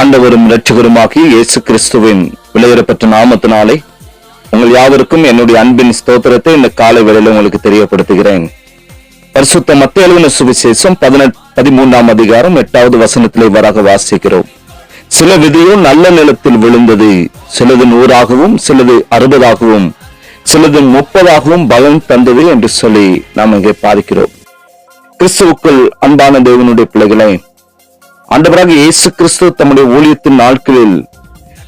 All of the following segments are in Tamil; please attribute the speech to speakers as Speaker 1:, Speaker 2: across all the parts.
Speaker 1: ஆண்டவரும் இரட்சகருமாகிய இயேசு கிறிஸ்துவின் விலையிடப்பட்ட நாமத்தினாலே உங்கள் யாவருக்கும் என்னுடைய அன்பின் ஸ்தோத்திரத்தை இந்த காலை வேளையில் உங்களுக்கு தெரியப்படுத்துகிறேன். பரிசுத்த மத்திய அலுவலர் சுவிசேஷம் பதினெட்டு பதிமூன்றாம் அதிகாரம் எட்டாவது வசனத்திலே வராக வாசிக்கிறோம். சில விதையோ நல்ல நிலத்தில் விழுந்தது. சிலது நூறாகவும் சிலது அறுபதாகவும் சிலது முப்பதாகவும் பலன் தந்தது என்று சொல்லி நாம் இங்கே பார்க்கிறோம். கிறிஸ்துவுக்குள் அன்பான தேவனுடைய பிள்ளைகளே ஆண்டவராக இயேசு கிறிஸ்து தம்முடைய ஊழியத்தின் நாட்களில்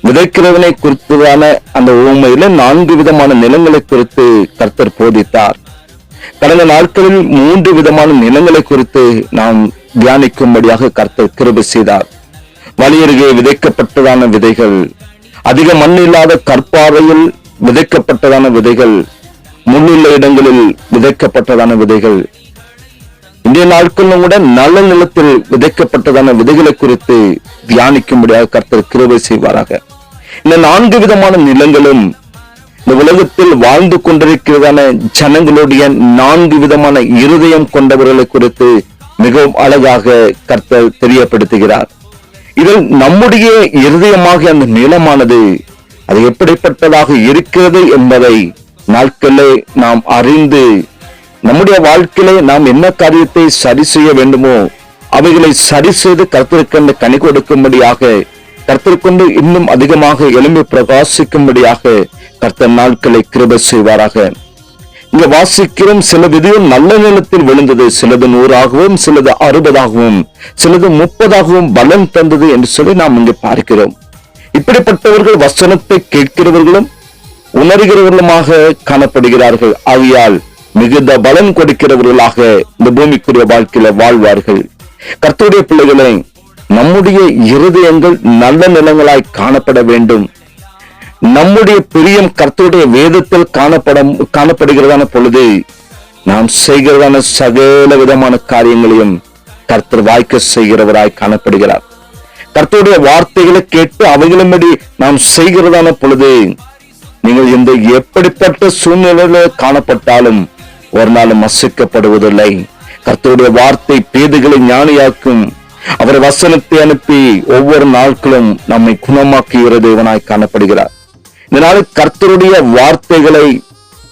Speaker 1: விதைக்கிறவனை குறித்ததான அந்த உண்மையில நான்கு விதமான நிலங்களை குறித்து கர்த்தர் போதித்தார். கடந்த நாட்களில் மூன்று விதமான நிலங்களை குறித்து நாம் தியானிக்கும்படியாக கர்த்தர் கிருபை செய்தார். வழியருகே விதைக்கப்பட்டதான விதைகள். அதிக மண் இல்லாத கற்பாறையில் விதைக்கப்பட்டதான விதைகள். முன்னுள்ள இடங்களில் விதைக்கப்பட்டதான விதைகள். இன்றைய நாட்களிலும் கூட நல்ல நிலத்தில் விதைக்கப்பட்டதான விதைகளை குறித்து தியானிக்கும்படியாக கர்த்தர் கிருவை செய்வாராக. இந்த நான்கு விதமான நிலங்களும் இந்த உலகத்தில் வாழ்ந்து கொண்டிருக்கிறதான ஜனங்களுடைய நான்கு விதமான இருதயம் கொண்டவர்களை குறித்து மிகவும் அழகாக கர்த்தர் தெரியப்படுத்துகிறார். இதில் நம்முடைய இருதயமாக அந்த நிலமானது அது எப்படிப்பட்டதாக இருக்கிறது என்பதை நாட்களே நாம் அறிந்து நம்முடைய வாழ்க்கையிலே நாம் என்ன காரியத்தை சரி செய்ய வேண்டுமோ அவைகளை சரி செய்து கர்த்தருக்கு கனி கொடுக்கும்படியாக கருத்திற்கொண்டு இன்னும் அதிகமாக எளிமை பிரகாசிக்கும்படியாக கர்த்த நாட்களை கிருப செய்வாராக. இங்க வாசிக்கிறோம் சில விதியும் நல்ல நிலத்தில் விழுந்தது சிலது நூறாகவும் சிலது அறுபதாகவும் சிலது முப்பதாகவும் பலன் தந்தது என்று சொல்லி நாம் இங்கு பார்க்கிறோம். இப்படிப்பட்டவர்கள் வசனத்தை கேட்கிறவர்களும் உணர்கிறவர்களுமாக காணப்படுகிறார்கள். ஆகையால் மிகுந்த பலன் கொடுக்கிறவர்களாக இந்த பூமிக்குரிய வாழ்க்கையில வாழ்வார்கள். கர்த்தருடைய பிள்ளைகளை நம்முடைய இருதயங்கள் நல்ல நிலங்களாய் காணப்பட வேண்டும். நம்முடைய பிரியம் கர்த்தருடைய வேதத்தில் காணப்பட காணப்படுகிறதான பொழுது நாம் செய்கிறதான சகல விதமான காரியங்களையும் கர்த்தர் வாய்க்க செய்கிறவராய் காணப்படுகிறார். கர்த்தருடைய வார்த்தைகளை கேட்டு அவைகளின்படி நாம் செய்கிறதான பொழுது நீங்கள் இந்த எப்படிப்பட்ட சூழ்நிலையில காணப்பட்டாலும் ஒரு நாளும் அசைக்கப்படுவதில்லை. கர்த்தருடைய வார்த்தை பேதுகளை ஞானியாக்கும். அவர் வசனத்தை அனுப்பி ஒவ்வொரு நாட்களும் நம்மை குணமாக்குகிற தேவனாய் காணப்படுகிறார். இதனால கர்த்தருடைய வார்த்தைகளை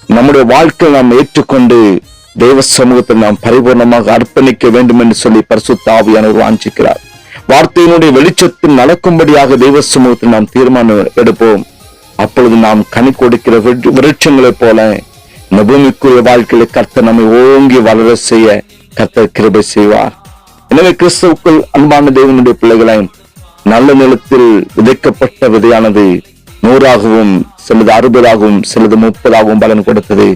Speaker 1: நம்முடைய வாழ்க்கையில் நாம் ஏற்றுக்கொண்டு தேவ சமூகத்தில் நாம் பரிபூர்ணமாக அர்ப்பணிக்க வேண்டும் என்று சொல்லி பரிசுத்த ஆவியானவர் வாஞ்சிக்கிறார். வார்த்தையினுடைய வெளிச்சத்தில் நடக்கும்படியாக தெய்வ சமூகத்தில் நாம் தீர்மானம் எடுப்போம். அப்பொழுது நாம் கனி கொடுக்கிற விரு- விருட்சங்களைப் போல இந்த பூமிக்குரிய வாழ்க்கையில கர்த்தர் நம்மை ஓங்கி வளர செய்ய கர்த்தர் கிருபை செய்வார். எனவே கிறிஸ்துவுக்குள் அன்பான தேவனுடைய பிள்ளைகளை நல்ல நிலத்தில் விதைக்கப்பட்ட விதையானது நூறாகவும் சிலது அறுபதாகவும் சிலது முப்பதாகவும் பலன் கொடுத்தது.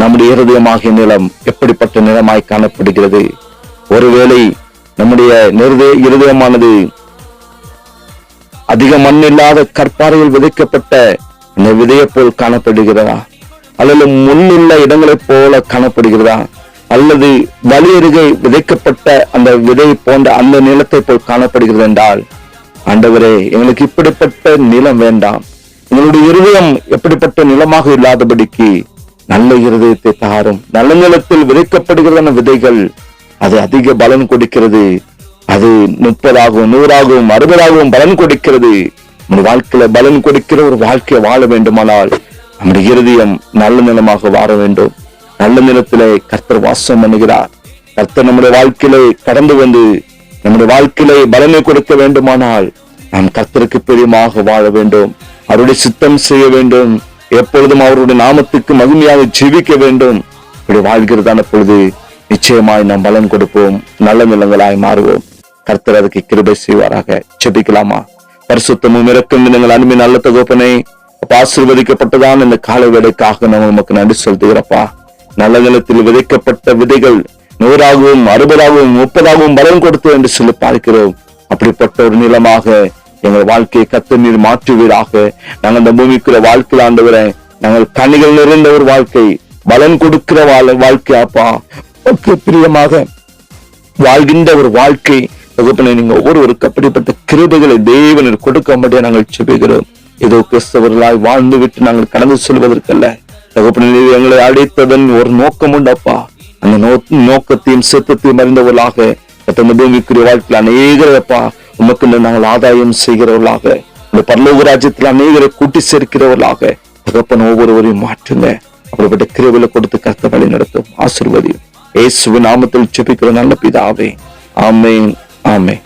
Speaker 1: நம்முடைய இருதயமாகிய நிலம் எப்படிப்பட்ட நிலமாய் காணப்படுகிறது? ஒருவேளை நம்முடைய நிறுதய இருதயமானது அதிக மண் இல்லாத கற்பாறையில் விதைக்கப்பட்ட இந்த விதையை போல் காணப்படுகிறதா? அல்லது முன்னுள்ள இடங்களைப் போல காணப்படுகிறதா? அல்லது வலியருகே விதைக்கப்பட்ட அந்த விதை போன்ற அந்த நிலத்தை போல் காணப்படுகிறது என்றால் ஆண்டவரே எங்களுக்கு இப்படிப்பட்ட நிலம் வேண்டாம். உங்களுடைய இருதயம் எப்படிப்பட்ட நிலமாக இல்லாதபடிக்கு நல்ல இருதயத்தை தாரும் நல்ல நிலத்தில் விதைக்கப்படுகிறதான விதைகள் அது அதிக பலன் கொடுக்கிறது. அது முப்பதாகவும் நூறாகவும் அறுபதாகவும் பலன் கொடுக்கிறது. நம்முடைய வாழ்க்கையில பலன் கொடுக்கிற ஒரு வாழ்க்கையை வாழ வேண்டுமானால் நம்முடைய இருதயம் நல்ல நிலமாக வாழ வேண்டும். நல்ல நிலத்திலே கர்த்தர் வாசம் பண்ணுகிறார். கர்த்தர் நம்முடைய வாழ்க்கையிலே கடந்து வந்து நம்முடைய வாழ்க்கையிலே பலனை கொடுக்க வேண்டுமானால் நாம் கர்த்தருக்கு பிரியமாக வாழ வேண்டும். அவருடைய சித்தம் செய்ய வேண்டும். எப்பொழுதும் அவருடைய நாமத்துக்கு மகிமையாக ஜீவிக்க வேண்டும். இப்படி வாழ்கிறதான பொழுது நிச்சயமாய் நாம் பலன் கொடுப்போம். நல்ல நிலங்களாய் மாறுவோம். கர்த்தர் அதுக்கு கிருபை செய்வாராக. செபிக்கலாமா பரிசுத்தமும் இறக்கும் நீங்கள் அன்பு நல்ல தகப்பனை ஆசீர்வதிக்கப்பட்டதான் இந்த கால வேலைக்காக நம்ம நமக்கு நன்றி செலுத்துகிறப்பா. நல்ல நிலத்தில் விதைக்கப்பட்ட விதைகள் நூறாகவும் அறுபதாகவும் முப்பதாகவும் பலன் கொடுத்து என்று சொல்லி பார்க்கிறோம். அப்படிப்பட்ட ஒரு நிலமாக எங்கள் வாழ்க்கையை கத்த நீர் மாற்றுவீராக. நாங்கள் இந்த பூமிக்குள்ள வாழ்க்கையில் ஆண்டவரை நாங்கள் கனிகள் நிறைந்த ஒரு வாழ்க்கை பலன் கொடுக்கிற வாழ்க்கை அப்பா. பிரியமாக வாழ்கின்ற ஒரு வாழ்க்கை தகப்பனை நீங்க ஒவ்வொருவருக்கு அப்படிப்பட்ட கிருபைகளை தேவனில் கொடுக்கும்படியா நாங்கள் செபிக்கிறோம் ஏதோ கிறிஸ்தவர்களாய் வாழ்ந்து விட்டு நாங்கள் கடந்து செல்வதற்கல்ல. தகப்பனை எங்களை அழைத்ததன் ஒரு நோக்கம் உண்டப்பா அந்த நோ நோக்கத்தையும் சித்தத்தையும் அறிந்தவர்களாக இந்த பூமிக்குரிய வாழ்க்கையில் அநேகரப்பா உமக்கு நாங்கள் ஆதாயம் செய்கிறவர்களாக இந்த பரலோக ராஜ்யத்தில் அநேகரை கூட்டி சேர்க்கிறவர்களாக தகப்பன் ஒவ்வொருவரையும் மாற்றுங்க. அப்படிப்பட்ட கிருவில கொடுத்து கத்த வழி நடத்தும் ஆசிர்வதியும். ஏசுவின் நாமத்தில் செபிக்கிற நல்ல பிதாவே. ஆமேன் ஆமேன்.